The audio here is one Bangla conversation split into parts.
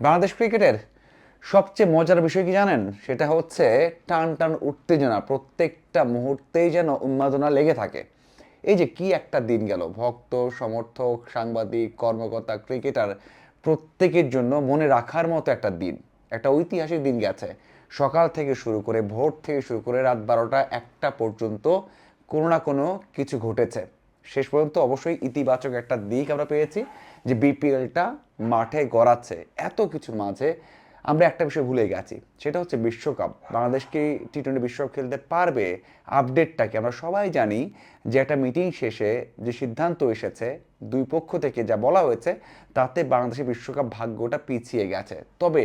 বাংলাদেশ ক্রিকেটের সবচেয়ে মজার বিষয় কি জানেন? সেটা হচ্ছে টান টান উত্তেজনা প্রত্যেকটা মুহূর্তেই যেন উন্মাদনা লেগে থাকে। এই যে কি একটা দিন গেল, ভক্ত, সমর্থক, সাংবাদিক, কর্মকর্তা, ক্রিকেটার, প্রত্যেকের জন্য মনে রাখার মতো একটা দিন, একটা ঐতিহাসিক দিন গেছে। সকাল থেকে শুরু করে ভোর থেকে শুরু করে রাত বারোটা একটা পর্যন্ত কোনো না কোনো কিছু ঘটেছে। শেষ পর্যন্ত অবশ্যই ইতিবাচক একটা দিক আমরা পেয়েছি যে বিপিএলটা মাঠে গড়াচ্ছে এত কিছুর মাঝে আমরা একটা বিষয় ভুলে গেছি, সেটা হচ্ছে বিশ্বকাপ। বাংলাদেশ কি টি টোয়েন্টি বিশ্বকাপ খেলতে পারবে? আপডেটটাকে আমরা সবাই জানি যে একটা মিটিং শেষে যে সিদ্ধান্ত এসেছে, দুই পক্ষ থেকে যা বলা হয়েছে, তাতে বাংলাদেশের বিশ্বকাপ ভাগ্যটা পিছিয়ে গেছে। তবে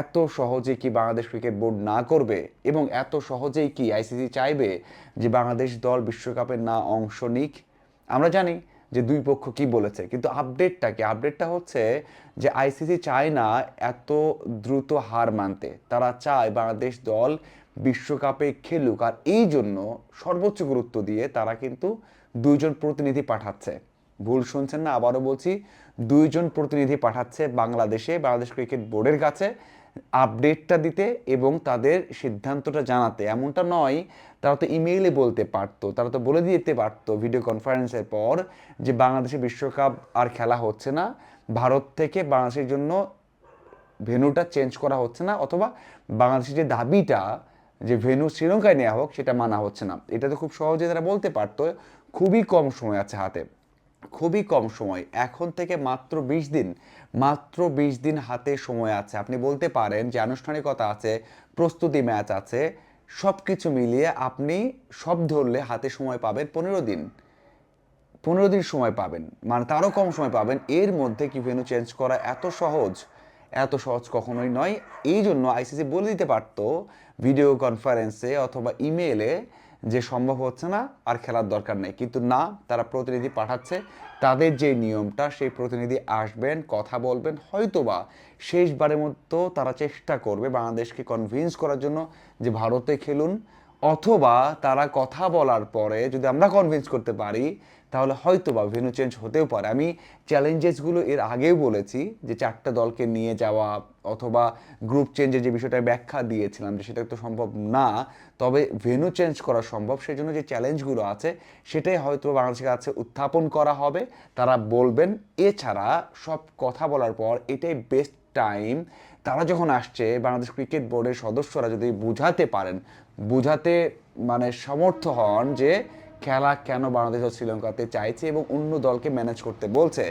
এত সহজে কি বাংলাদেশ ক্রিকেট বোর্ড না করবে? এবং এত সহজেই কি আইসিসি চাইবে যে বাংলাদেশ দল বিশ্বকাপে না অংশ নিক? আমরা জানি যে দুই পক্ষ কি বলেছে, কিন্তু আপডেটটা কি? আপডেটটা হচ্ছে যে আইসিসি চায় না এত দ্রুত হার মানতে, তারা চায় বাংলাদেশ দল বিশ্বকাপে খেলুক, আর এই জন্য সর্বোচ্চ গুরুত্ব দিয়ে তারা কিন্তু দুইজন প্রতিনিধি পাঠাচ্ছে। ভুল শুনছেন না, আবারও বলছি, দুইজন প্রতিনিধি পাঠাচ্ছে বাংলাদেশে, বাংলাদেশ ক্রিকেট বোর্ডের কাছে আপডেটটা দিতে এবং তাদের সিদ্ধান্তটা জানাতে। এমনটা নয়, তারা তো ইমেইলে বলতে পারতো, তারা তো বলে দিতে পারতো ভিডিও কনফারেন্সের পর যে বাংলাদেশে বিশ্বকাপ আর খেলা হচ্ছে না, ভারত থেকে বাংলাদেশের জন্য ভেন্যুটা চেঞ্জ করা হচ্ছে না, অথবা বাংলাদেশের যে দাবিটা যে ভেন্যু শ্রীলঙ্কায় নেওয়া হোক, সেটা মানা হচ্ছে না। এটা তো খুব সহজে তারা বলতে পারতো, খুবই কম সময় আছে হাতে। খুবই কম সময়। এখন থেকে মাত্র বিশ দিন, মাত্র বিশ দিন হাতে সময় আছে। আপনি বলতে পারেন যে আনুষ্ঠানিকতা আছে, প্রস্তুতি ম্যাচ আছে সব কিছু মিলিয়ে আপনি সব ধরলে হাতে সময় পাবেন পনেরো দিন। পনেরো দিন সময় পাবেন মানে তারও কম সময় পাবেন। এর মধ্যে কি ভেন্যু চেঞ্জ করা এত সহজ? এত সহজ কখনোই নয়। এই জন্য আইসিসি বলে দিতে পারতো, ভিডিও কনফারেন্সে অথবা ইমেলে যে সম্ভব হচ্ছে না, আর খেলার দরকার নেই। কিন্তু না, তারা প্রতিনিধি পাঠাচ্ছে। তাদের যে নিয়মটা, সেই প্রতিনিধি আসবেন, কথা বলবেন, হয়তোবা শেষবারের মতো তারা চেষ্টা করবে বাংলাদেশকে কনভিন্স করার জন্য যে ভারতে খেলুন। অথবা তারা কথা বলার পরে যদি আমরা কনভিন্স করতে পারি, তাহলে হয়তো বা ভেন্যু চেঞ্জ হতেও পারে। আমি চ্যালেঞ্জেসগুলো এর আগেও বলেছি যে চারটা দলকে নিয়ে যাওয়া অথবা গ্রুপ চেঞ্জের যে বিষয়টা ব্যাখ্যা দিয়েছিলাম যে সেটা তো সম্ভব না, তবে ভেন্যু চেঞ্জ করা সম্ভব। সেই জন্য যে চ্যালেঞ্জগুলো আছে, সেটাই হয়তো বাংলাদেশের কাছে উত্থাপন করা হবে। তারা বলবেন, এছাড়া সব কথা বলার পর এটাই বেস্ট টাইম তারা যখন আসছে, বাংলাদেশ ক্রিকেট বোর্ডের সদস্যরা যদি বুঝাতে পারেন, বুঝাতে মানে সমর্থ হন যে খেলা কেন বাংলাদেশ ও শ্রীলঙ্কাতে চাইছে এবং অন্য দলকে ম্যানেজ করতে বলছে,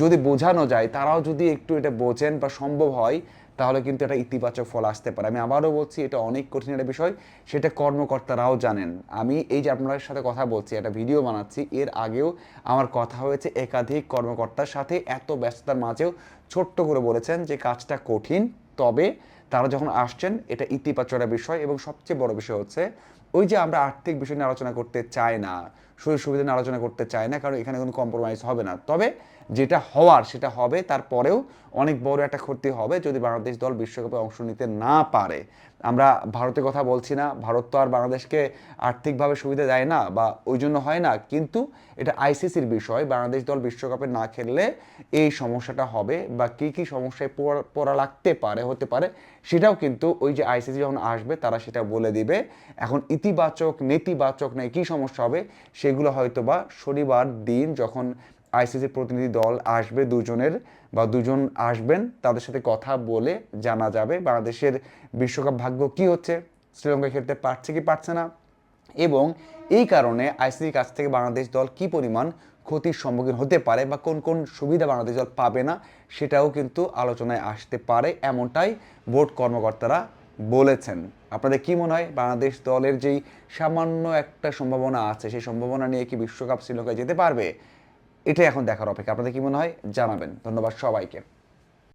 যদি বোঝানো যায়, তারাও যদি একটু এটা বোঝেন বা সম্ভব হয় তাহলে কিন্তু এটা ইতিবাচক ফল আসতে পারে। আমি আবারও বলছি, এটা অনেক কঠিন একটা বিষয়, সেটা কর্মকর্তারাও জানেন। আমি এই যে আপনাদের সাথে কথা বলছি, একটা ভিডিও বানাচ্ছি, এর আগেও আমার কথা হয়েছে একাধিক কর্মকর্তার সাথে এত ব্যস্ততার মাঝেও ছোট্ট করে বলেছেন যে কাজটা কঠিন, তবে তারা যখন আসছেন, এটা ইতিবাচক একটা বিষয় এবং সবচেয়ে বড় বিষয় হচ্ছে, ওই যে আমরা আর্থিক বিষয় নিয়ে আলোচনা করতে চাই না, সুযোগ সুবিধা নিয়ে আলোচনা করতে চাই না, কারণ এখানে কোনো কম্প্রোমাইজ হবে না। তবে যেটা হওয়ার, সেটা হবে, তারপরেও অনেক বড় একটা ক্ষতি হবে যদি বাংলাদেশ দল বিশ্বকাপে অংশ নিতে না পারে। আমরা ভারতের কথা বলছি না, ভারত তো আর বাংলাদেশকে আর্থিকভাবে সুবিধা দেয় না বা ওই জন্য হয় না, কিন্তু এটা আইসিসির বিষয়, বাংলাদেশ দল বিশ্বকাপে না খেললে এই সমস্যাটা হবে বা কী কী সমস্যায় পড়া- লাগতে পারে, হতে পারে, সেটাও কিন্তু ওই যে আইসিসি যখন আসবে, তারা সেটা বলে দিবে। এখন ইতিবাচক, নেতিবাচক না কী সমস্যা হবে, সেগুলো হয়তো বা শনিবার দিন যখন আইসিসির প্রতিনিধি দল আসবে দুজনের বা দুজন আসবেন, তাদের সাথে কথা বলে জানা যাবে বাংলাদেশের বিশ্বকাপ ভাগ্য কি হচ্ছে, শ্রীলঙ্কা খেলতে পারছে কি পারছে না এবং এই কারণে আইসিসির কাছ থেকে বাংলাদেশ দল কি পরিমাণ ক্ষতির সম্মুখীন হতে পারে বা কোন কোন সুবিধা বাংলাদেশ দল পাবে না, সেটাও কিন্তু আলোচনায় আসতে পারে এমনটাই বোর্ড কর্মকর্তারা বলেছেন। আপনাদের কি মনে হয়, বাংলাদেশ দলের যেই সামান্য একটা সম্ভাবনা আছে, সেই সম্ভাবনা নিয়ে কি বিশ্বকাপ শ্রীলঙ্কায় যেতে পারবে? এটাই এখন দেখার অপেক্ষা। আপনাদের কি মনে হয়? জানাবেন। ধন্যবাদ সবাইকে।